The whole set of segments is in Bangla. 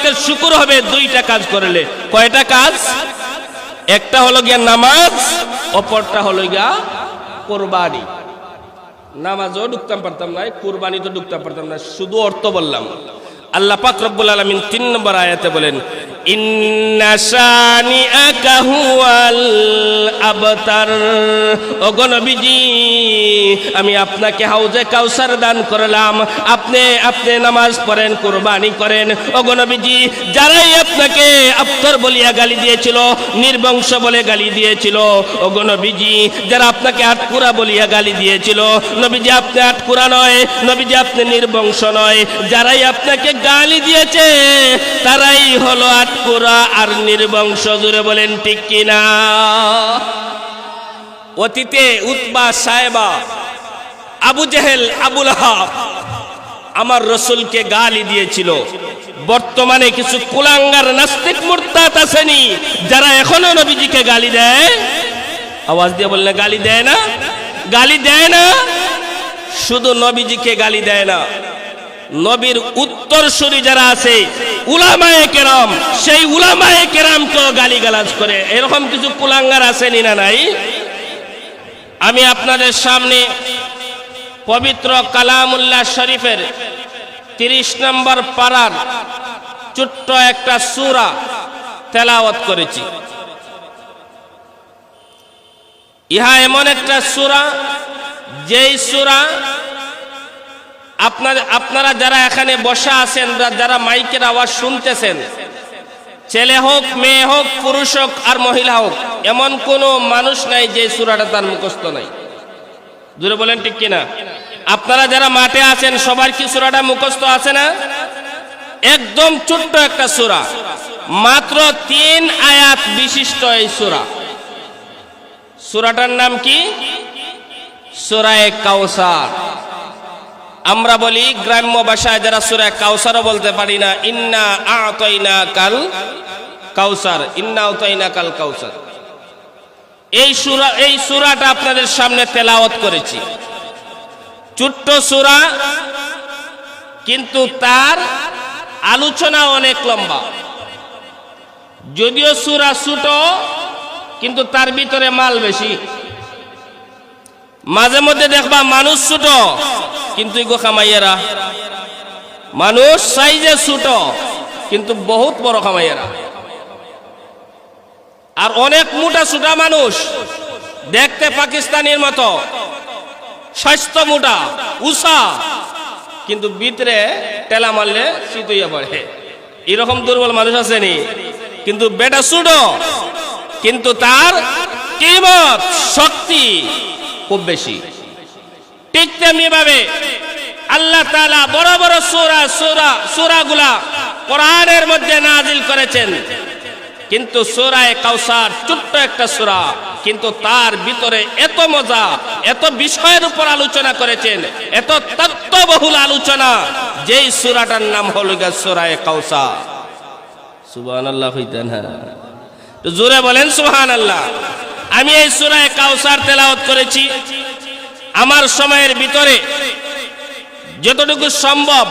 কেয়ামতের শুকুর হবে দুইটা কাজ করলে। কয়টা কাজ? একটা হলো গিয়া নামাজ, অপরটা হলো গিয়া কোরবানি। নামাজও ঢুকতাম পারতাম না কোরবানি তো ঢুকতাম পারতাম না, শুধু অর্থ বললাম। আল্লাহ পাক রব্বুল আলামিন তিন নম্বর আয়াতে বলেন আমি আপনাকে হাউজে কাউসার দান করলাম। আপনি আপনি নামাজ পড়েন, কুরবানি করেন। ওগো নবীজি, যারাই আপনাকে আফতর বলিয়া গালি দিয়েছিল, নির্বংশ বলে গালি দিয়েছিল, ওগো নবীজি, যারা আপনাকে আটকুরা বলিয়া গালি দিয়েছিল, নবীজি আপনি আটকুরা নয়, নবীজি আপনি নির্বংশ নয়। যারাই আপনাকে গালি দিয়েছে, তারাই হলো আটকুরা আর নির্বংশ জুড়ে বলেন, ঠিক কিনা? অতীতে উতবা সাহেবা, আবু জেহেল, আবুল আমার রসুলকে গালি দিয়েছিল। বর্তমানে কিছু কুলাঙ্গার নাস্তিক মুরতাত আসেনি যারা এখনও নবীজিকে গালি দেয়। আওয়াজ দিয়ে বললে, গালি দেয় না? গালি দেয় না? শুধু নবীজিকে গালি দেয় না। নবীর উত্তরসূরি যারা আছে, উলামায়ে কেরাম, সেই উলামায়ে কেরামকেও গালি গালাজ করে। এরকম কিছু কুলাঙ্গার আসেনি না নাই? আমি আপনাদের সামনে পবিত্র কালামুল্লাহ শরীফের তিরিশ নম্বর পাড়ার ছোট্ট একটা সুরা তেলাওয়াত করেছি। ইহা এমন একটা সুরা, যেই সুরা আপনার, আপনারা যারা এখানে বসা আছেন যারা মাইকের আওয়াজ শুনতেছেন, ছেলে হোক, মেয়ে হোক, পুরুষ হোক, আর মহিলা হোক, এমন কোনো মানুষ নাই যে সুরাটা তার মুখস্থ নাই। জুড়ে বলেন ঠিক কিনা? আপনারা যারা মাঠে আছেন, সবার কি সুরাটা মুখস্থ আছে না? একদম ছোট্ট একটা সুরা। মাত্র তিন আয়াত বিশিষ্ট এই সুরা। সুরাটার নাম কি? সুরায় কাউসার। আমরা বলি গ্রাম্য ভাষায় যারা সুরায় কাউসারও বলতে পারি না, ইন্না আতইনা কাল কাউসার ইন্না আতইনা কাল কাউসার এই সুরা, এই সুরাটা আপনাদের সামনে তেলাওয়াত করেছি। ছোট্ট সুরা, কিন্তু তার আলোচনা অনেক লম্বা। যদিও সুরা ছোট, কিন্তু তার ভিতরে মাল বেশি। মাঝে মধ্যে দেখবা মানুষ ছোট। কিন্তু ইগো খামাইয়েরা, মানুষ সাইজে ছোট, কিন্তু বহুত বড় খামাইয়েরা। আর অনেক মোটা ছোটা মানুষ, দেখতে পাকিস্তানির মতো, স্বাস্থ্য মোটা উষা কিন্তু ভিতরে টেলা মারলে শীত হইয়া পড়ে। এরকম দুর্বল মানুষ আসেনি কিন্তু বেটা সুডো কিন্তু তার কিমত শক্তি খুব বেশি। ঠিক তেমনি ভাবে আল্লাহ তালা বড় বড় সূরা সূরা, সূরাগুলা কোরআনের মধ্যে নাজিল করেছেন। কিন্তু সূরায়ে কাউসার ছোট্ট একটা সূরা, কিন্তু তার ভিতরে এত মজা, এত বিষয়ের উপর আলোচনা করেছেন, এত তত্ত্ববহুল আলোচনা, যেই সূরাটার নাম হলো গিয়ে সূরায়ে কাউসার সুবহানাল্লাহ হইতেন হ্যাঁ। জোরে বলেন, সুবহানাল্লাহ। আমি এই সূরায়ে কাউসার তেলাওয়াত করেছি। আমার সময়ের ভিতরে যতটুকু সম্ভব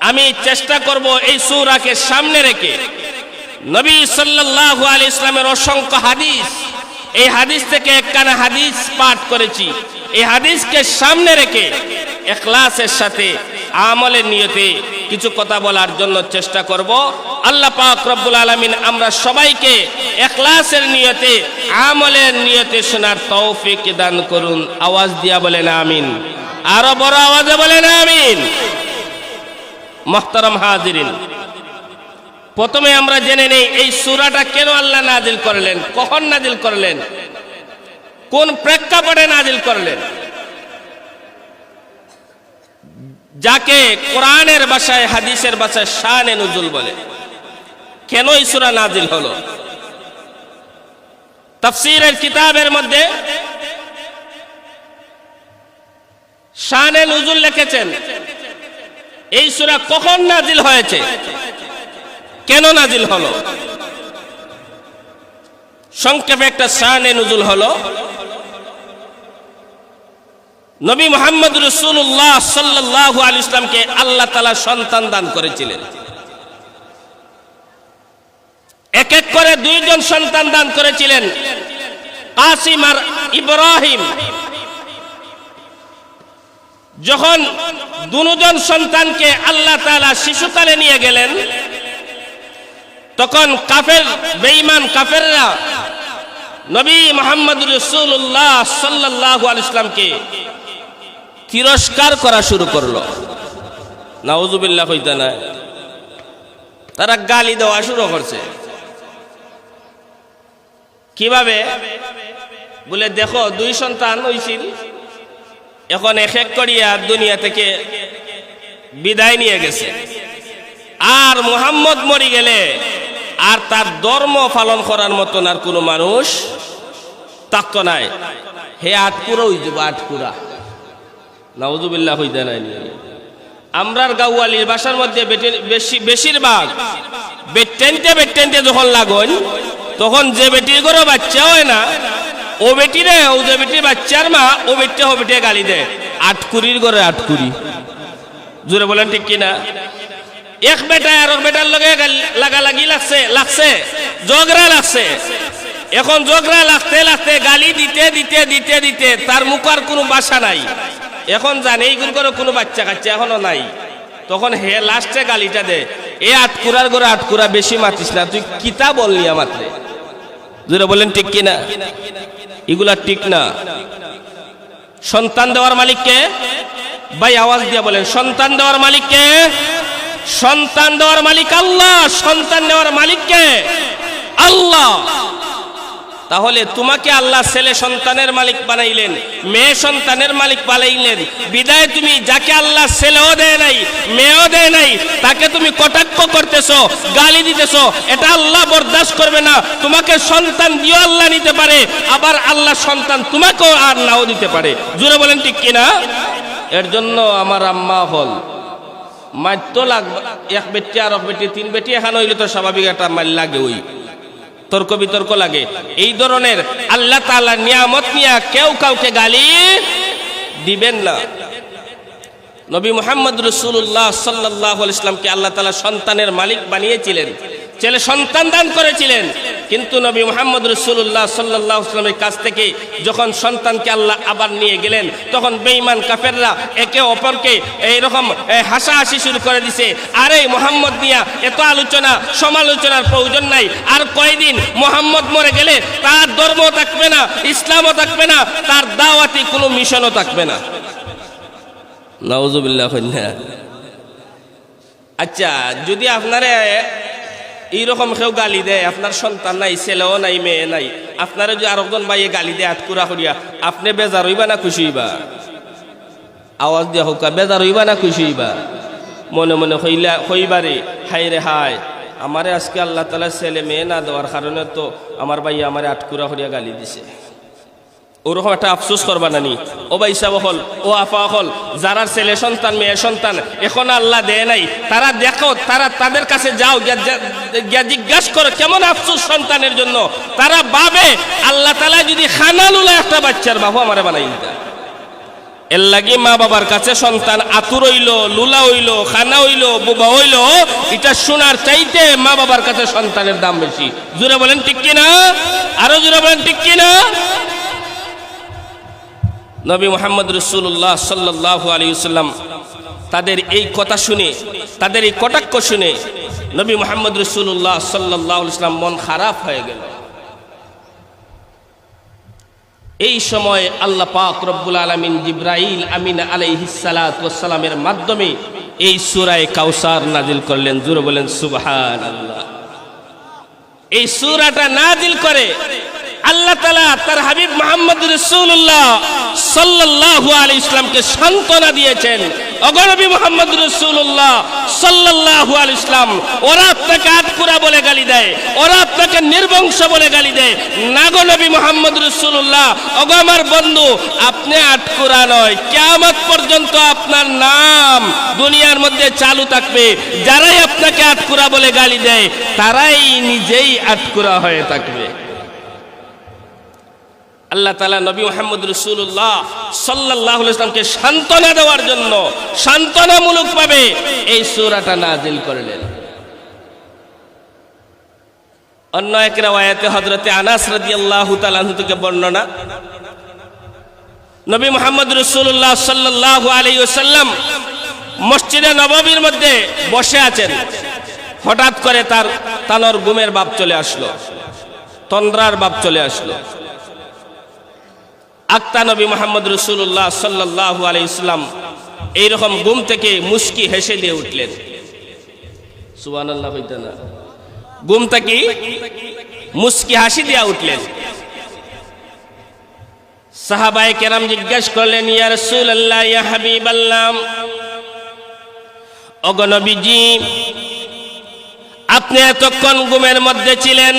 আমি চেষ্টা করব এই সুরাকে সামনে রেখে। নবী সাল্লাহ আলী ইসলামের অসংখ্য হাদিস এই হাদিস থেকে একখানা হাদিস পাঠ করেছি। এই হাদিসকে সামনে রেখে এখলাসের সাথে, আমলের নিয়তে কিছু কথা বলার জন্য চেষ্টা করব। আল্লাহ পাক রব্বুল আলামিন আমরা সবাইকে এখলাসের নিয়তে, আমলের নিয়তে শোনার তৌফিক দান করুন। আওয়াজ দিয়া বলেন আমিন। আরও বড় আওয়াজে বলেন আমিন। মোহতারাম হাজিরিন। প্রথমে আমরা জেনে নেই, এই সুরাটা কেন আল্লাহ নাজিল করলেন? কখন নাজিল করলেন? কোন প্রেক্ষাপটে নাজিল করলেন? যাকে কোরআনের ভাষায়, হাদিসের ভাষায় শানে নজুল বলে। কেন এই সুরা নাজিল হলো? তাফসীরের কিতাবের মধ্যে শানে নজুল লিখেছেন। এই সুরা কখন নাজিল হয়েছে? কেন নাজিল হলো? সংক্ষেপে একটা শানে নজুল হলো। নবী মোহাম্মদ রসুল্লাহ সাল্লাহ আল ইসলামকে আল্লাহ তালা সন্তান দান করেছিলেন। এক এক করে দুইজন সন্তান দান করেছিলেন। কাসিম আর ইব্রাহিম। যখন দুজন সন্তানকে আল্লাহ তালা শিশুকালে নিয়ে গেলেন তখন কাফের, বেঈমান কাফেররা নবী মোহাম্মদ রসুল্লাহ সাল্লাহ ইসলামকে তিরস্কার করা শুরু করল। নাউজুবিল্লাহ হইতে না তারা গালি দেওয়া শুরু করছে। কীভাবে? বলে, দেখো, দুই সন্তান হইছিল। এখন এক এক করিয়া দুনিয়া থেকে বিদায় নিয়ে গেছে। আর মোহাম্মদ মরি গেলে আর তার ধর্ম পালন করার মতন আর কোনো মানুষ থাকতো নাই। হে আটকুরা হই যাব আটকুরা নাউজুবিল্লাহ হইতে নাই আমরার গাউয়ালির বাসার মধ্যে বেটে- বেশি বেশিরভাগ বেটেনতে বেটেনতে যখন লাগন, তখন যে বেটির ঘরে বাচ্চা হয় না, ও বেটিরে, ও যে বেটির বাচ্চার মা, ও বেটিটা ও বেটিয়ে গালি দেয়। আটকুরির ঘরে আটকুরি। জোরে বলেন ঠিক কিনা? এক বেটা আর বেটার লগে গাল- লাগালাগি লাগছে লাগছে জগরা লাগছে। এখন জগরা লাগতে লাগতে গালি দিতে দিতে দিতে দিতে তার মুখার কোনো বাসা নাই। এখন জানে এইগুলো করে কোনো বাচ্চা কাচ্চা এখনও নাই। তখন হে লাস্টে গালিটা দে। এ আটকুরার করে আটকুরা বেশি মাতিস না, তুই কিতা বললি আমাকে জোরে বলেন, ঠিক কিনা? এগুলা ঠিক না। সন্তান দেওয়ার মালিককে ভাই, আওয়াজ দিয়ে বলেন, সন্তান দেওয়ার মালিককে সন্তান দেওয়ার মালিক আল্লাহ, সন্তান দেওয়ার মালিককে আল্লাহ। তাহলে তোমাকে আল্লাহ ছেলে সন্তানের মালিক বানাইলেন, মেয়ে সন্তানের মালিক বানাইলেন। বিদায় তুমি যাকে আল্লাহ ছেলেও দেয় নাই, মেয়েও দেয় নাই, তাকে তুমি কটাক্ষ করতেছো, গালি দিতেছো, এটা আল্লাহ বরদাস্ত করবে না। তোমাকে সন্তান দিও আল্লাহ নিতে পারে, আবার আল্লাহ সন্তান তোমাকেও আর নাও দিতে পারে। জুড়ে বলেন ঠিক কিনা? এর জন্য আমার আম্মা হল। মারতো লাগবে এক বেটি আর এক বেটি, তিন বেটি এখানে হইলে তো স্বাভাবিক একটা মাল লাগে ওই তর্ক বিতর্ক লাগে। এই ধরনের আল্লাহ তাআলার নিয়ামত নিয়া কেউ কাউকে গালি দিবেন না। নবী মোহাম্মদ রসুল্লাহ সাল্লাহ ইসলামকে আল্লাহ তালা সন্তানের মালিক বানিয়েছিলেন। ছেলে সন্তান দান করেছিলেন। কিন্তু নবী মোহাম্মদ রসুল্লাহ সাল্লাহ ইসলামের কাছ থেকে যখন সন্তানকে আল্লাহ আবার নিয়ে গেলেন, তখন বেঈমান কাফেররা একে অপরকে এইরকম হাসাহাসি শুরু করে দিছে। আরে মোহাম্মদ নিয়া এত আলোচনা, সমালোচনার প্রয়োজন নাই। আর কয়দিন মোহাম্মদ মরে গেলে তার ধর্ম থাকবে না, ইসলামও থাকবে না, তার দাওয়াতি কোনো মিশনও থাকবে না। কন্যা আচ্ছা যদি আপনারে এইরকম কেউ গালি দেয়, আপনার সন্তান নাই, ছেলেও নাই, মেয়ে নাই। আপনারা যদি আরেকজন ভাইয়ে গালি দেয়, আটকুরা করিয়া, আপনি বেজার হইবা না খুশি হইবা? আওয়াজ দিয়া হোক, বেজার হইবা না খুশি হইবা? মনে মনে হইলা হইবারে হাই রে হাই আমারে আজকে আল্লাহ তালা ছেলে মেয়ে না দেওয়ার কারণে তো আমার ভাইয়া আমারে আটকুরা করিয়া গালি দিছে। ওরকম একটা আফসোস করবা নানি। ও ভাই সাহেব হল, ও আফা হল যারা ছেলে সন্তান, মেয়ে সন্তান, এখন আল্লাহ দেয় নাই, তারা দেখো, তারা তাদের কাছে যাও, গিয়া- জিজ্ঞাসা করো, কেমন আফসোস সন্তানের জন্য? তারা ভাবে, আল্লাহ তালা যদি খানালুলা একটা বাচ্চার বাবু আমারে বানাই এর লাগি মা বাবার কাছে সন্তান আতুর হইল, লুলা হইল, খানা হইল, বোবা হইল, এটা শোনার চাইতে মা বাবার কাছে সন্তানের দাম বেশি। জুড়ে বলেন ঠিক কিনা? আরও জুড়ে বলেন ঠিক কিনা? নবী মোহাম্মদ রসুল্লাহ সাল্লাহ আলিউসাল্লাম তাদের এই কথা শুনে, তাদের এই কটাক্ষ শুনে নবী মোহাম্মদ রসুল্লাহ সাল্লাহ ইসলাম মন খারাপ হয়ে গেল। এই সময় আল্লাহ পাক রব্বুল আলমিন জিব্রাইল আমিন আলাইহিসালামের মাধ্যমে এই সুরায় কাউসার নাজিল করলেন। জুড়ে বলেন আল্লাহ এই সুরাটা নাজিল করে আল্লাহ তালা তার হাবিব মোহাম্মদ রসুল্লাহ সাল্লাহ আলী ইসলামকে সান্ত্বনা দিয়েছেন। অগরবী মোহাম্মদ রসুল্লাহ সাল্লাহ আলী ইসলাম ওরা আপনাকে আটকুরা বলে গালি দেয়, ওরা আপনাকে নির্বংশ বলে গালি দেয়। নাগো নবী মোহাম্মদ রসুল্লাহ অগ আমার বন্ধু, আপনি আটকুরা নয় কেমন পর্যন্ত আপনার নাম দুনিয়ার মধ্যে চালু থাকবে। যারাই আপনাকে আটকুরা বলে গালি দেয়, তারাই নিজেই আটকুরা হয়ে থাকবে। আল্লাহ তালা নবী মোহাম্মদ রসুল্লাহ সাল্লাহ ইসলামকে সান্ত্বনা দেওয়ার জন্য সান্ত্বনামূলক ভাবে এই সুরাটা নাজিল করলেন। অন্য এক রেওয়ায়াতে হজরতে আনাস তাআলা আনহু থেকে বর্ণনা, নবী মোহাম্মদ রসুল্লাহ সাল্লাল্লাহু আলাইহি ওয়াসাল্লাম মসজিদে নববীর মধ্যে বসে আছেন। হঠাৎ করে তার তানর গুমের বাপ চলে আসলো, তন্দ্রার বাপ চলে আসলো। আক্তা নবী মোহাম্মদ রসুল্লাহ সাল্লাহ আলাইসাল্লাম এইরকম গুম থেকে মুস্কি হেসে দিয়ে উঠলেন। সুবান আল্লাহ না। থেকে মুস্কি হাসি দিয়া উঠলেন। সাহাবাই কেরাম জিজ্ঞাসা করলেন, ইয়া রসুল আল্লাহ ইয়া হাবিব আল্লাহ অগনবীজি আপনি এতক্ষণ গুমের মধ্যে ছিলেন?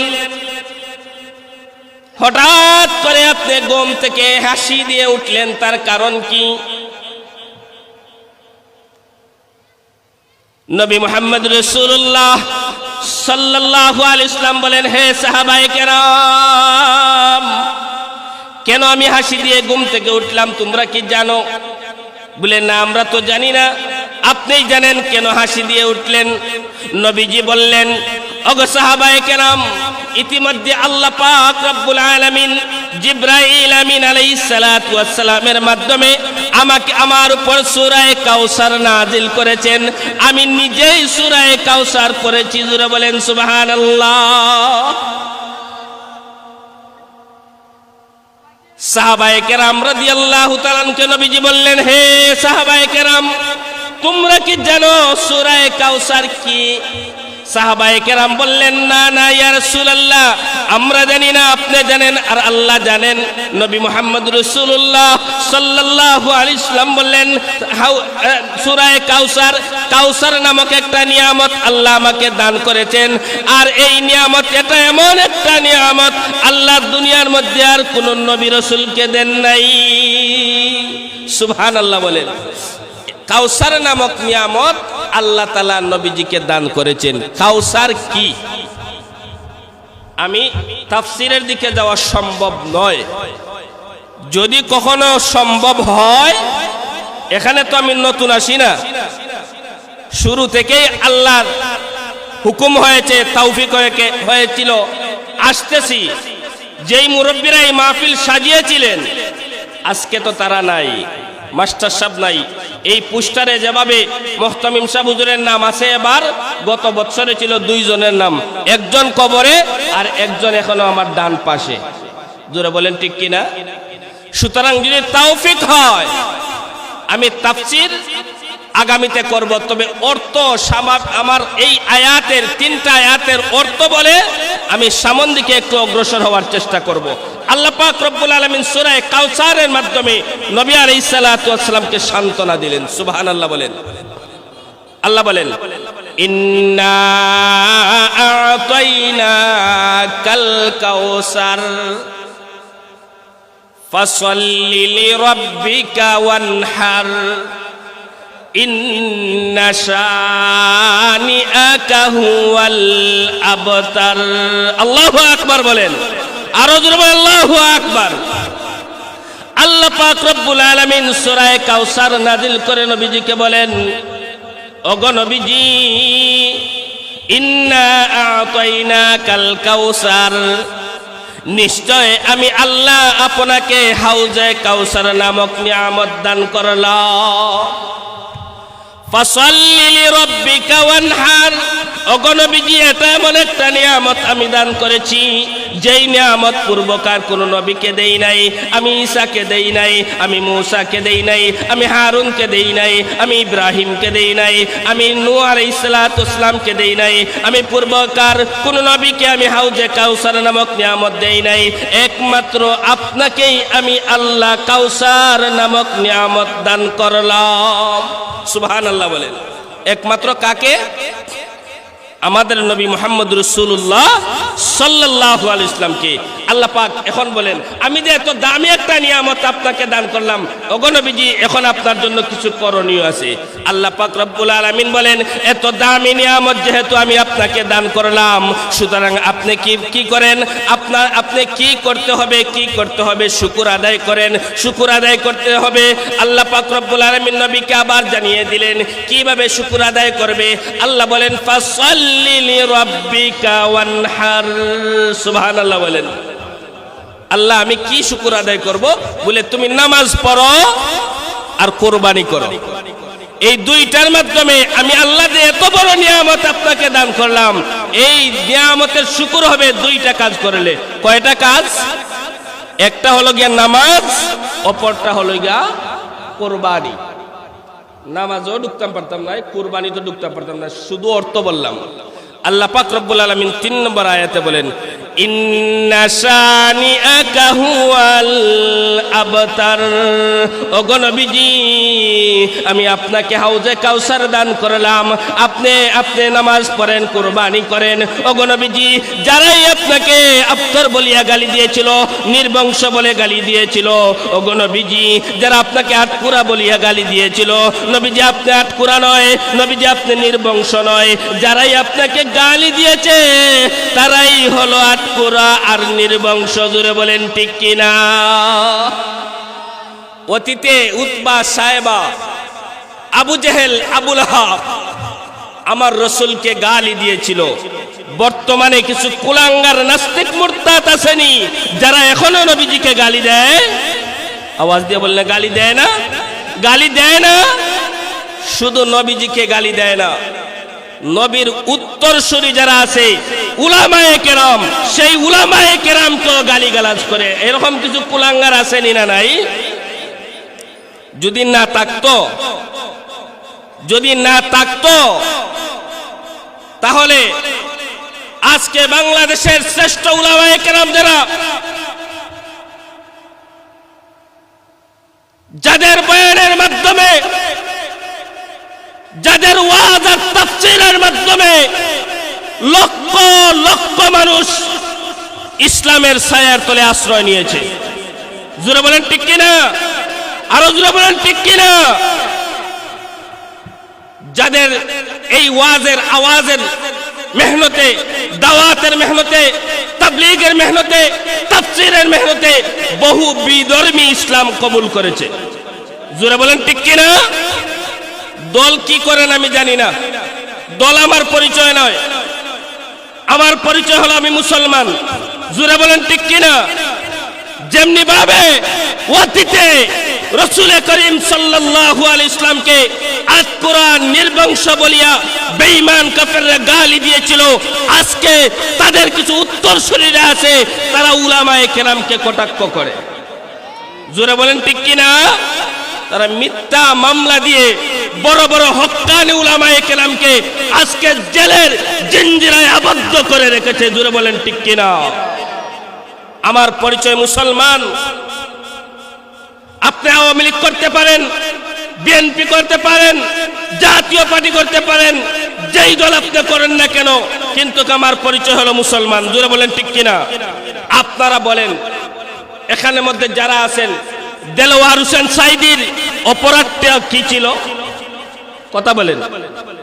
হঠাৎ করে আপনি গম থেকে হাসি দিয়ে উঠলেন, তার কারণ কি? নবী মোহাম্মদ রসুল্লাহ সাল্লাহ আল ইসলাম বলেন, হে সাহাবাই কেরাম, কেন আমি হাসি দিয়ে ঘুম থেকে উঠলাম, তোমরা কি জানো? বলে, না, আমরা তো জানি না। আপনি জানেন কেন হাসি দিয়ে উঠলেন? নবীজি বললেন সাহাবায়ে কেরাম, ইতিমধ্যে আল্লাহ পাক রব্বুল আলামিন জিব্রাইল আমিন আলাইহিস মাধ্যমে আমাকে আমার উপর সূরা কাউসার নাজিল করেছেন। আমি নিজেই সূরা কাউসার পড়েছি জুড়ে বলেন সুবহানাল্লাহ। সাহাবায়ে কেরাম রাদিয়াল্লাহু তাআলাকে নবীজি বললেন, হে সাহাবায়ে কেরাম, তোমরা কি জানো সূরা কাউসার কি? সাহাবায়ে কেরাম বললেন, না না, ইয়া রাসূলুল্লাহ, আমরা জানি না, আপনি জানেন, আর আল্লাহ জানেন। নবী মুহাম্মদ রাসূলুল্লাহ সাল্লাল্লাহু আলাইহি সাল্লাম বললেন সূরা কাউসার কাউসার নামক একটা নিয়ামত আল্লাহ আমাকে দান করেছেন, আর এই নিয়ামত এটা এমন একটা নিয়ামত, আল্লাহ দুনিয়ার মধ্যে আর কোন নবী রসুলকে দেন নাই। সুবহানাল্লাহ বলেন। কাউসার নামক নিয়ামত আল্লাহ তালা নবীজিকে দান করেছেন। কাউসার কি? আমি তাফসিরের দিকে যাওয়া সম্ভব নয়। যদি কখনো সম্ভব হয়, এখানে তো আমি নতুন আসি না। শুরু থেকেই আল্লাহর হুকুম হয়েছে, তৌফিক হয়েছিল। আসতেছি। যেই মুরব্বীরা এই মাহফিল সাজিয়েছিলেন, আজকে তো তারা নাই। মাস্টার সাহেব নাই। এই পুস্টারে যেভাবে মোহতামিম সাহ হুজুরের নাম আছে এবার, গত বছরে ছিল দুইজনের নাম। একজন কবরে আর একজন এখনও আমার ডান পাশে। জোরে বলেন ঠিক কিনা? সুতরাং যদি তাওফিক হয়, আমি তাফসির আগামীতে করব। তবে অর্থ আমার এই আয়াতের, তিনটা আয়াতের অর্থ বলে আমি সামন দিকে একটু অগ্রসর হওয়ার চেষ্টা করব। আল্লাহ পাক রব্বুল আলমিন সুরায় কাউসারের মাধ্যমে নবী আলাই সালাতামকে সান্ত্বনা দিলেন। সুবাহান আল্লাহ বলেন। আল্লাহ বলেন, ইন্না আল্লাহ আকবার বলেন। আরও আল্লাহু আকবার। আল্লাহ পাক রব্বুল আলামিন সূরা কাউসার নাজিল করে নবীজিকে বলেন, ওগো নবীজি, ইন্না কাল কাউসার নিশ্চয় আমি আল্লাহ আপনাকে হাউজে কাউসার নামক নিয়ামত দান করলাম। অগনবীজি এটা এমন একটা নিয়ামত আমি দান করেছি। যেই নিয়ামত পূর্বকার কোন নবীকে দেই নাই, আমি ঈসাকে দেই নাই, আমি মূসাকে দেই নাই, আমি হারুনকে দেই নাই, আমি ইব্রাহিমকে দেই নাই, আমি নূহ আলাইহিস সালাতু ইসলামকে দেই নাই, আমি পূর্বকার কোন নবীকে আমি হাউজে কাউসার নামক নিয়ামত দেই নাই। একমাত্র আপনাকেই আমি আল্লাহ কাউসার নামক নিয়ামত দান করলাম। সুবহান আল্লাহ বলেন। একমাত্র কাকে? আমাদের নবী মোহাম্মদ রসুল্লাহ সাল্লাহ আল ইসলামকে আল্লাহ পাক এখন বলেন, আমি যে এত দামি একটা নিয়ামত আপনাকে দান করলাম অগনবীজি এখন আপনার জন্য কিছু করণীয় আছে। আল্লাহ পাক রব্বুল আলামিন বলেন, এত দামি নিয়ামত যেহেতু আমি আপনাকে দান করলাম, সুতরাং আপনি কি কি করেন? আপনার, আপনি কি করতে হবে, কি করতে হবে? শুকুর আদায় করেন, শুকুর আদায় করতে হবে। আল্লাহ পাক রব্বুল আলামিন নবীকে আবার জানিয়ে দিলেন, কীভাবে শুকুর আদায় করবে? আল্লাহ বলেন বলেন। আল্লাহ, আমি কি শুকুর আদায় করব? বলে, তুমি নামাজ পড়ো আর কোরবানি করো। এই দুইটার মাধ্যমে আমি আল্লাহ যে এত বড় নিয়ামত আপনাকে দান করলাম, এই নিয়ামতের শুকুর হবে দুইটা কাজ করলে। কয়টা কাজ? একটা হলো গিয়া নামাজ, অপরটা হলো গিয়া কোরবানি। নামাজও ঢুকতাম পারতাম না কোরবানি তো ঢুকতাম পারতাম না, শুধু অর্থ বললাম। আল্লাহ পাক রব্বুল আলমিন তিন নম্বর আয়াতে বলেন আমি আপনাকে হাউজে কাউসার দান করলাম। আপনি আপনি নামাজ পড়েন, কোরবানি করেন। ওগো নবীজি, যারাই আপনাকে আফতর বলিয়া গালি দিয়েছিল, নির্বংশ বলে গালি দিয়েছিল, ওগো নবীজি, যারা আপনাকে আটকুরা বলিয়া গালি দিয়েছিল, নবীজি আপনি আটকুরা নয়, নবীজি আপনি নির্বংশ নয়। যারাই আপনাকে গালি দিয়েছে, তারাই হলো আটকুরা আর নির্বংশ জুড়ে বলেন, ঠিক কিনা? অতীতে উতবা সাহেবা, আবু জেহেল, আবুল হাব আমার রসুলকে গালি দিয়েছিল। বর্তমানে কিছু কুলাঙ্গার নাস্তিক মুরতাত আসেনি যারা এখনও নবীজিকে গালি দেয়। আওয়াজ দিয়ে বললে, গালি দেয় না? গালি দেয় না? শুধু নবীজিকে গালি দেয় না। নবীর উত্তরসূরি যারা আছে, উলামায়ে কেরাম, সেই উলামায়ে কেরামকেও গালি গালাজ করে। এরকম কিছু কুলাঙ্গার আসেনি না নাই? যদি না থাকতো, যদি না থাকতো, তাহলে আজকে বাংলাদেশের শ্রেষ্ঠ উলামায়ে কেরাম যারা, যাদের বয়ানের মাধ্যমে যাদের ওয়াজ আর তাফসীরের মাধ্যমে লক্ষ লক্ষ মানুষ ইসলামের ছায়ার তলে আশ্রয় নিয়েছে। জুড়ে বলেন ঠিক কিনা? আরও জুড়ে বলেন ঠিক কিনা? যাদের এই ওয়াজের আওয়াজের মেহনতে, দাওয়াতের মেহনতে, তাবলিগের মেহনতে, তাফসীরের মেহনতে বহু বিধর্মী ইসলাম কবুল করেছে। জোরে বলেন ঠিক কিনা? দল কি করেন আমি জানি না। দল আমার পরিচয় নয়। আমার পরিচয় হলো আমি মুসলমান। জুড়ে বলেন ঠিক কিনা? যেমনি ভাবে অতীতে রসুল করিম সাল্লাল্লাহু আলাইহি ইসলামকে আজ কোরআন নির্বংশ বলিয়া বেঈমান কাফেররা গালি দিয়েছিল, আজকে তাদের কিছু উত্তর শরীরে আছে, তারা উলামায়ে কেরামকে কটাক্ষ করে। জোরে বলেন ঠিক কিনা? তারা মিথ্যা মামলা দিয়ে বড় বড় হক্কানি উলামায়ে কেরামকে আজকে জেলের জিঞ্জিরায় আবদ্ধ করে রেখেছে। জোরে বলেন ঠিক কিনা? আমার পরিচয় মুসলমান। আপনি আওয়ামী লীগ করতে পারেন, বিএনপি করতে পারেন, জাতীয় পার্টি করতে পারেন, যেই দল আপনি করেন না কেন, কিন্তু আমার পরিচয় হলো মুসলমান। জোরে বলেন ঠিক কিনা? আপনারা বলেন, এখানের মধ্যে যারা আছেন, দেলোয়ার হোসেন সাইদির অপরাধটা কি ছিল? কথা বলেন।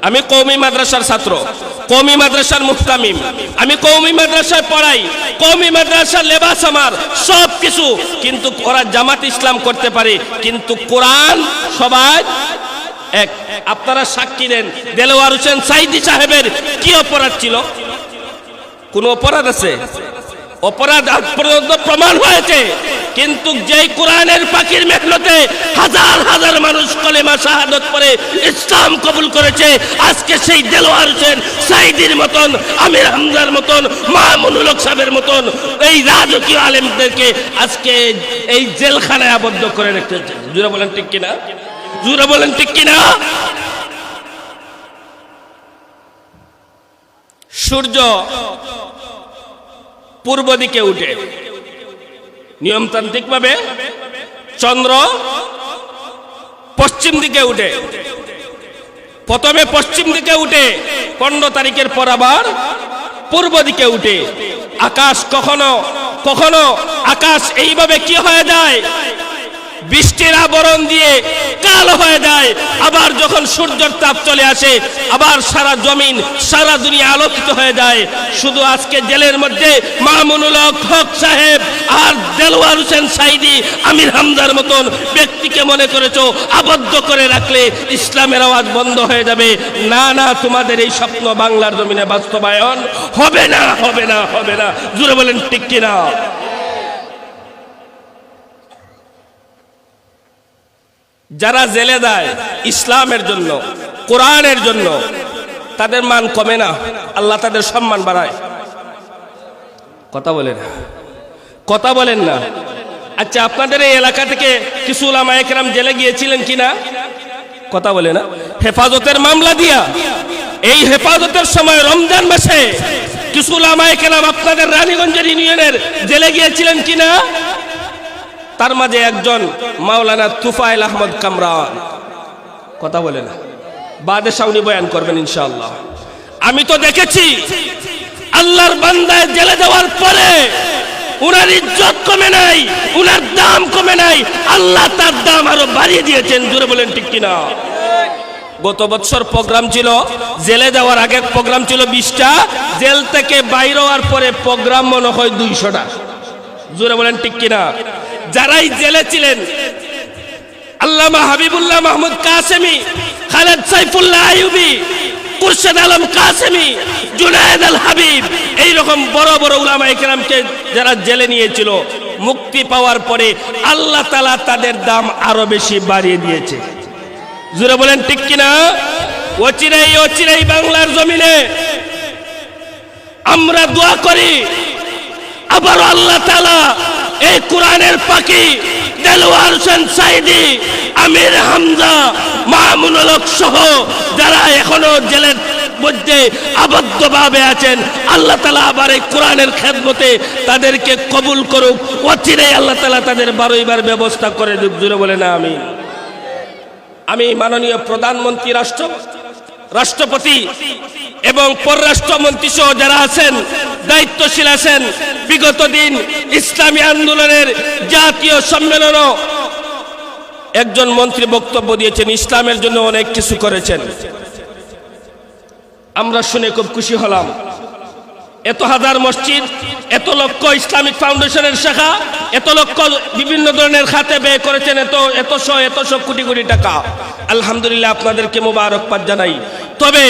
আমি কৌমি মাদ্রাসার ছাত্র কৌমি মাদ্রাসার মুফতামিম আমি কৌমি মাদ্রাসায় পড়াই কৌমি মাদ্রাসার লেবাস আমার, সব কিছু। কিন্তু ওরা জামাত ইসলাম করতে পারে, কিন্তু কোরআন সবাই এক। আপনারা সাক্ষী দেন দেলোয়ার হোসেন সাইদি সাহেবের কি অপরাধ ছিল? কোন অপরাধ আছে? অপরাধ প্রমাণ হয়েছে। কিন্তু যেই কোরআনের পাখির মেহনতে হাজার হাজার মানুষ কলেমা শাহাদত পরে ইসলাম কবুল করেছে, আজকে সেই দেলোয়ার হোসেন সাইদির মতন, আমির হামজার মতন মামুনুল সাহেবের মতন এই রাজকীয় আলেমদেরকে আজকে এই জেলখানায় আবদ্ধ করে রেখেছে। জুড়ে বলেন ঠিক কিনা? জুড়ে বলেন ঠিক কিনা? সূর্য পূর্ব দিকে উঠে। নিয়মতান্ত্রিক ভাবে চন্দ্র পশ্চিম দিকে উঠে। প্রথমে পশ্চিম দিকে উঠে, পনেরো তারিখের পর আবার পূর্ব দিকে উঠে। আকাশ কখনো কখনো আকাশ এইভাবে কি হয়ে যায়? বৃষ্টির আবরণ দিয়ে কালো হয়ে যায়। আবার যখন সূর্যের তাপ চলে আসে, আবার সারা জমিন, সারা দুনিয়া আলোকিত হয়ে যায়। শুধু আজকে জেলের মধ্যে মামুনুল হক সাহেব আর দেলোয়ার হোসেন সাইদি, আমির হামদার মতন ব্যক্তিকে মনে করেছ, আবদ্ধ করে রাখলে ইসলামের আওয়াজ বন্ধ হয়ে যাবে। না না, তোমাদের এই স্বপ্ন বাংলার জমিনে বাস্তবায়ন হবে না হবে না হবে না। জুড়ে বলেন, ঠিক কিনা? যারা জেলে দেয় ইসলামের জন্য, কোরআনের জন্য, তাদের মান কমে না, আল্লাহ তাদের সম্মান বাড়ায়। কথা বলেন। কথা বলেন না। আচ্ছা আপনাদের এই এলাকা থেকে কিছু একরাম জেলে গিয়েছিলেন কিনা কথা বলে না। হেফাজতের মামলা দিয়া, এই হেফাজতের সময় রমজান মাসে কিছু একরাম আপনাদের রানীগঞ্জের ইউনিয়নের জেলে গিয়েছিলেন কিনা তার মাঝে একজন মাওলানা তুফাইল আহমদ কামরান। কথা বলে না। বাদে সাউনি বয়ান করবেন ইনশাআল্লাহ। আমি তো দেখেছি আল্লাহর বান্দায় জেলে যাওয়ার পরে উনার ইজ্জত কমে নাই, উনার দাম কমে নাই, আল্লাহ তার দাম আরও বাড়িয়ে দিয়েছেন জুড়ে বলেন ঠিক কিনা? গত বছর প্রোগ্রাম ছিল, জেলে যাওয়ার আগে প্রোগ্রাম ছিল বিশটা, জেল থেকে বাইর হওয়ার পরে প্রোগ্রাম মনে হয় দুইশোটা। জোরে বলেন ঠিক কিনা? যারাই জেলে ছিলেন, আল্লামা হাবিবুল্লাহ মাহমুদ কাসেমি, খালেদ সাইফুল্লাহ আইয়ুবি কুরশেদ আলম কাসেমি, জুনায়েদ আল হাবিব এই রকম বড় বড় উলামা ইকরামকে যারা জেলে নিয়েছিল, মুক্তি পাওয়ার পরে আল্লাহ তালা তাদের দাম আরও বেশি বাড়িয়ে দিয়েছে। জুড়ে বলেন ঠিক কিনা? অচিরাই অচিরাই বাংলার জমিনে আমরা দোয়া করি আবার আল্লাহ তালা এই কোরআনের পাখি দেলোয়ার হোসেন সাইদি, আমির হামজা মামুনুল সহ যারা এখনও জেলের মধ্যে আবদ্ধভাবে আছেন, আল্লাহ তালা আবার এই কোরআনের খেদমতে তাদেরকে কবুল করুক। অচিরেই আল্লাহ তালা তাদের বারোইবার ব্যবস্থা করে দিক জুড়ে বলে না আমি আমি মাননীয় প্রধানমন্ত্রী রাষ্ট্র রাষ্ট্রপতি এবং পররাষ্ট্রমন্ত্রী সহ যারা আছেন, দায়িত্বশীল আছেন, বিগত দিন ইসলামী আন্দোলনের জাতীয় সম্মেলনও একজন মন্ত্রী বক্তব্য দিয়েছেন, ইসলামের জন্য অনেক কিছু করেছেন। আমরা শুনে খুব খুশি হলাম। এত হাজার মসজিদ, এত লক্ষ ইসলামিক ফাউন্ডেশনের শাখা, এত লক্ষ বিভিন্ন ধরনের খাতে ব্যয় করেছেন, এত এত শো এত শো কোটি কোটি টাকা। আলহামদুলিল্লাহ আপনাদেরকে মোবারকবাদ জানাই। তবে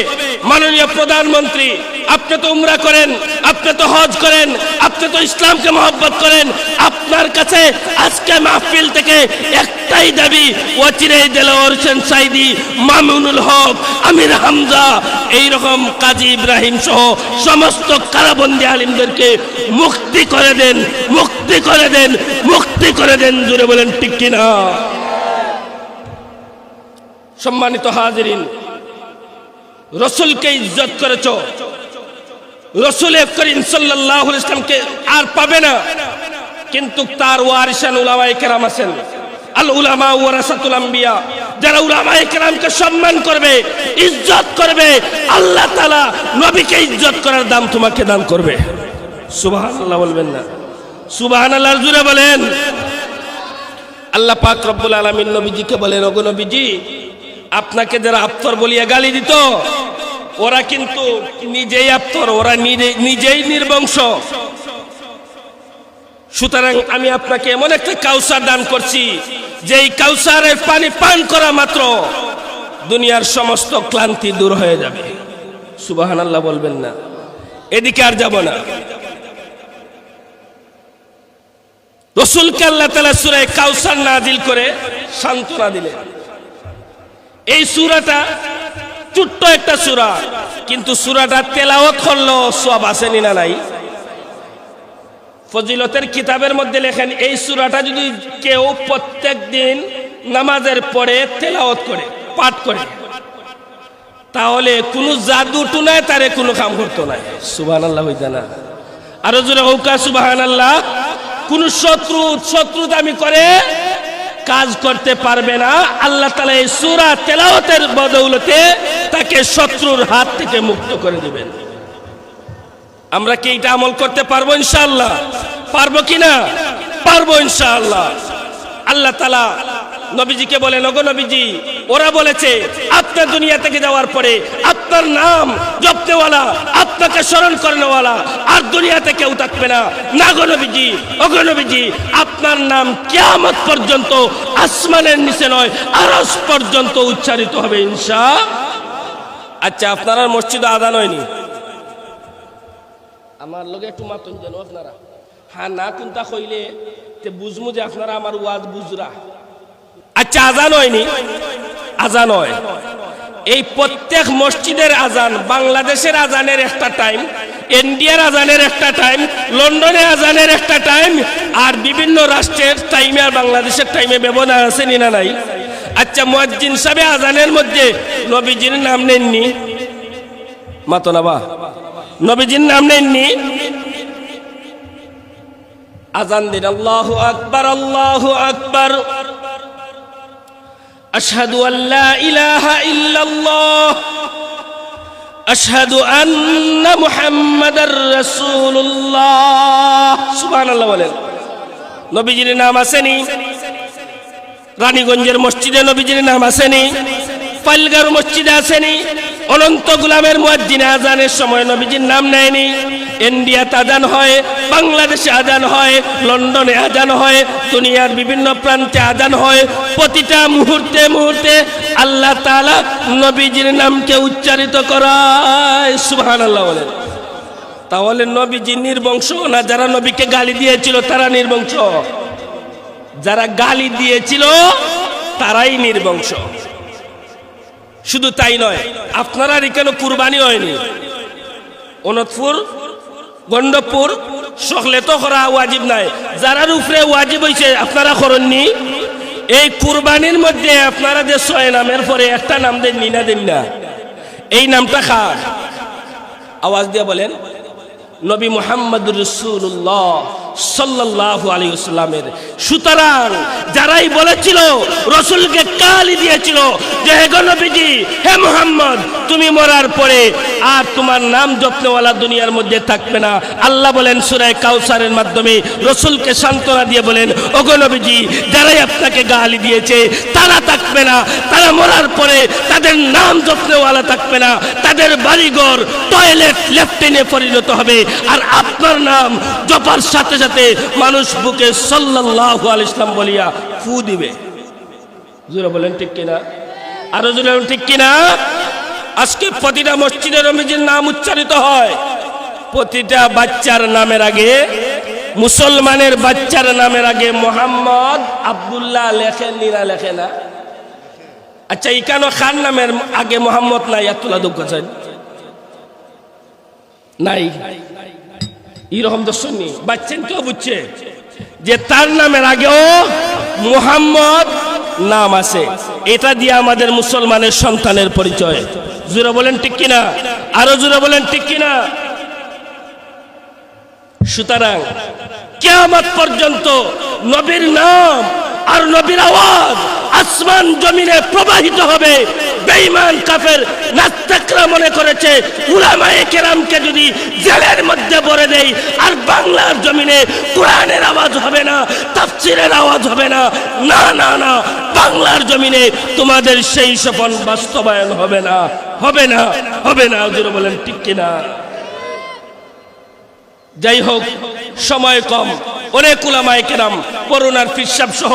মাননীয় প্রধানমন্ত্রী, আপনি তো উমরা করেন, আপনি তো হজ করেন, আপনি তো ইসলামকে মহব্বত করেন আপনার কাছে আজকে মাহফিল থেকে একটাই দাবি ওয়াচিরে দেলোয়ার হোসেন সাইদি মামুনুল হক, আমির হামজা এই রকম কাজী ইব্রাহিম সহ সমস্ত কারাবন্দি আলিমদেরকে মুক্তি করে দেন, মুক্তি করে দেন, মুক্তি করে দেন, জুড়ে বলেন ঠিক কিনা? সম্মানিত হাজিরিন, রসুলকে ইজ্জত করেছ, রসুল করিম সাল্লাহ ইসলামকে আর পাবে না। কিন্তু তার ওয়ারিসান উলামায়ে কেরাম আছেন। আল উলামা ওয়ারাসাতুল আম্বিয়া, যারা উলামায়ে কেরামকে সম্মান করবে, ইজ্জত করবে, আল্লাহ তাআলা নবীকে ইজ্জত করার দাম তোমাকে দান করবে। সুবহানাল্লাহ বলবেন না। সুবহানাল্লাহ জুড়ে বলেন। আল্লাহ পাক রব্বুল আলামিন নবীজিকে বলেন, ওগো নবীজি, আপনাকে যারা আফতর বলিয়া গালি দিত, ওরা কিন্তু নিজেই আফতর, ওরা নিজে, নিজেই নির্বংশ। সুতরাং আমি আপনাকে এমন একটা কাউসার দান করছি যে এই কাউসারের পানি পান করা মাত্র দুনিয়ার সমস্ত ক্লান্তি দূর হয়ে যাবে। সুবাহান আল্লাহ বলবেন না। এদিকে আর যাব না। রসুলকে আল্লাহ তালা সুরায় কাউসার নাজিল করে সান্ত্বনা দিলেন। এই সুরাটা ছোট্ট একটা সুরা, কিন্তু সুরাটা তেলাওয়াত করল সব আসেনি না নাই। ফজিলতের কিতাবের মধ্যে লেখেন, এই সুরাটা যদি কেউ প্রত্যেক দিন নামাজের পরে তেলাওয়াত করে, পাঠ করে, তাহলে কোনো জাদু টুনায় তারে কোনো কাম করতো না। সুবাহান আল্লাহ হইতে না। আরও জোরে হৌকা সুবাহান আল্লাহ কোন শত্রু শত্রু দামি করে কাজ করতে পারবে না। আল্লাহ তালা এই সুরা তেলাওয়াতের বদৌলতে তাকে শত্রুর হাত থেকে মুক্ত করে দিবেন। আমরা কি এটা আমল করতে পারব ইনশাল্লাহ পারব কিনা পারব ইনশাআল্লাহ। আল্লাহ তালা নবীজিকে বলে নগো নবীজি, ওরা বলেছে, আপনার দুনিয়া থেকে যাওয়ার পরে আপনার নাম জপতেওয়ালা, আপনাকে স্মরণ করানোওয়ালা, আর দুনিয়াতে কেউ থাকবে না। না গো নবীজি, ওগো নবীজি, আপনার নাম কিয়ামত পর্যন্ত আসমানের নিচে নয় আরস পর্যন্ত উচ্চারিত হবে ইনশা। আচ্ছা আপনারা মসজিদে আদান হয়নি? আমার লগে একটু মাতন যেন আপনারা। হ্যাঁ না কোনটা কইলে তে বুঝমু যে আপনারা আমার ওয়াজ বুঝরা। আচ্ছা আজান হয়নি? আজান হয়। এই প্রত্যেক মসজিদের আজান, বাংলাদেশের আজানের একটা টাইম ইন্ডিয়ার আজানের একটা টাইম লন্ডনের আজানের একটা টাইম আর বিভিন্ন রাষ্ট্রের টাইমে আর বাংলাদেশের টাইমে ব্যবধান আছে নি না নাই? আচ্ছা মুয়াজ্জিন সাহেব আজানের মধ্যে নবীজির নাম নেননি? মাতনাবা নবীজির নাম নেননি। আজান দিন, আল্লাহ আকবর আল্লাহ আকবর। আশহাদু আল্লাহ ইলাহা ইল্লাল্লাহ। আশহাদু আন্না মুহাম্মাদার রাসূলুল্লাহ। সুবহানাল্লাহ বলেন। নবীজির নাম আসেনি। রানীগঞ্জের মসজিদে নবীজির নাম আসেনি। পালগার মসজিদে আসেনি। অনন্ত গুলামের মুয়াজ্জিনে আজানের সময় নবীজির নাম নেয়নি। ইন্ডিয়াতে আজান হয়, বাংলাদেশে আজান হয়, লন্ডনে আজান হয়, দুনিয়ার বিভিন্ন প্রান্তে আজান হয়। প্রতিটা মুহূর্তে মুহূর্তে আল্লাহ তাআলা নবীজির নামকে উচ্চারিত করায়। সুবহানাল্লাহ বলেন। তাহলে নবীজি নির্বংশ না যারা নবীকে গালি দিয়েছিল, তারা নির্বংশ? যারা গালি দিয়েছিল, তারাই নির্বংশ। শুধু তাই নয়, আপনারা এখানে কুরবানি হয়নি। অনতপুর, গণ্ডপুর, সকলে তো করা ওয়াজিব নাই। যারার উপরে ওয়াজিব হয়েছে আপনারা করেননি। এই কুরবানির মধ্যে আপনারা যে ছয় নামের পরে একটা নাম দেন নি না দেন না? এই নামটা খার আওয়াজ দিয়ে বলেন, নবী মোহাম্মদ রসুল্লাহ আলাইহি ওয়াসাল্লামের সুতরাং যারাই বলেছিল, রসুলকে কালি দিয়েছিল যে, হে হে মোহাম্মদ, তুমি মরার পরে আর তোমার নাম দুনিয়ার মধ্যে থাকবে না। আল্লাহ বলেন সুরায় কাউসারের মাধ্যমে রসুলকে সান্ত্বনা দিয়ে বলেন নবীজি যারাই আপনাকে গালি দিয়েছে, তারা থাকবে না। তারা মরার পরে তাদের নাম যত্নওয়ালা থাকবে না। তাদের বাড়িঘর টয়লেট লেফটেনে পরিণত হবে। আর আপনার নাম জপার সাথে সাথে মানুষ বুকে সাল্লাল্লাহু আলাইহি ইসলাম বলিয়া ফু দিবে। জোরে বলেন ঠিক কিনা? আরও জোরে ঠিক কিনা? আজকে প্রতিটা মসজিদে রমিজির নাম উচ্চারিত হয়। প্রতিটা বাচ্চার নামের আগে, মুসলমানের বাচ্চার নামের আগে মোহাম্মদ আবদুল্লাহ লেখেন নিরা লেখে না। আচ্ছা ইকানো খান নামের আগে মোহাম্মদ নাই আতুল্লাহ দুঃখ নাই। এরকম দর্শন নেই বাচ্চেন কেউ বুঝছে? যে তার নামের আগেও মুহাম্মদ নাম আছে। এটা দিয়ে আমাদের মুসলমানের সন্তানের পরিচয়। জুড়ে বলেন ঠিক কিনা? আরও জুড়ে বলেন ঠিক কিনা? সুতরাং কেয়ামত পর্যন্ত নবীর নাম আর নবীর আওয়াজ আসমান জমিনে প্রবাহিত হবে। বেঈমান কাফের নাস্তাকরা মনে করেছে, উলামায়ে কেরামকে যদি জেলের মধ্যে ভরে দেই, আর বাংলার জমিনে কোরআনের আওয়াজ হবে না, তাফসিরের আওয়াজ হবে না না না না, বাংলার জমিনে তোমাদের সেই স্বপন বাস্তবায়ন হবে না হবে না হবে না। বলেন, ঠিক কিনা? যাই হোক, সময় কম। অনেক উলামায়ে কেরাম করোনার ফিরসাব সহ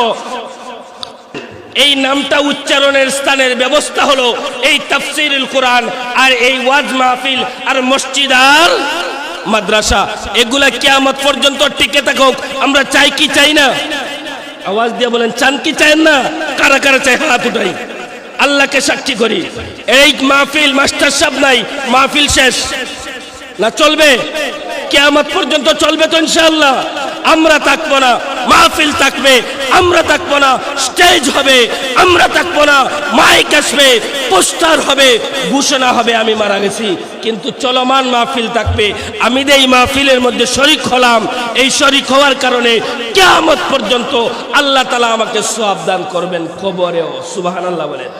এই নামটা উচ্চারণের স্থানের ব্যবস্থা হলো এই তাফসিরুল কোরআন আর এই ওয়াজ মাহফিল আর মসজিদ আর মাদ্রাসা। এগুলা কিয়ামত পর্যন্ত টিকে থাকুক। আমরা চাই কি চাই না? আওয়াজ দিয়ে বলেন, চান কি চান না? কারা কারা চাই হাত উঠাই। আল্লাহকে সাক্ষী করি। এই মাহফিল মাস্টার সাহেব নাই, মাহফিল শেষ। না চলবে? কেয়ামত পর্যন্ত চলবে তো ইনশাআল্লাহ। আমরা থাকব না, মাহফিল থাকবে, আমরা থাকব না, স্টেজ হবে, আমরা থাকব না, মাইক আসবে, পোস্টার হবে, ঘোষণা হবে, আমি মারা গেছি। কিন্তু চলমান মাহফিল থাকবে, আমি এই মাহফিলের মধ্যে শরিক হলাম, এই শরিক হওয়ার কারণে কেয়ামত পর্যন্ত আল্লাহ তালা আমাকে সোয়াব দান করবেন কবরেও সুবাহান আল্লাহ বলেন।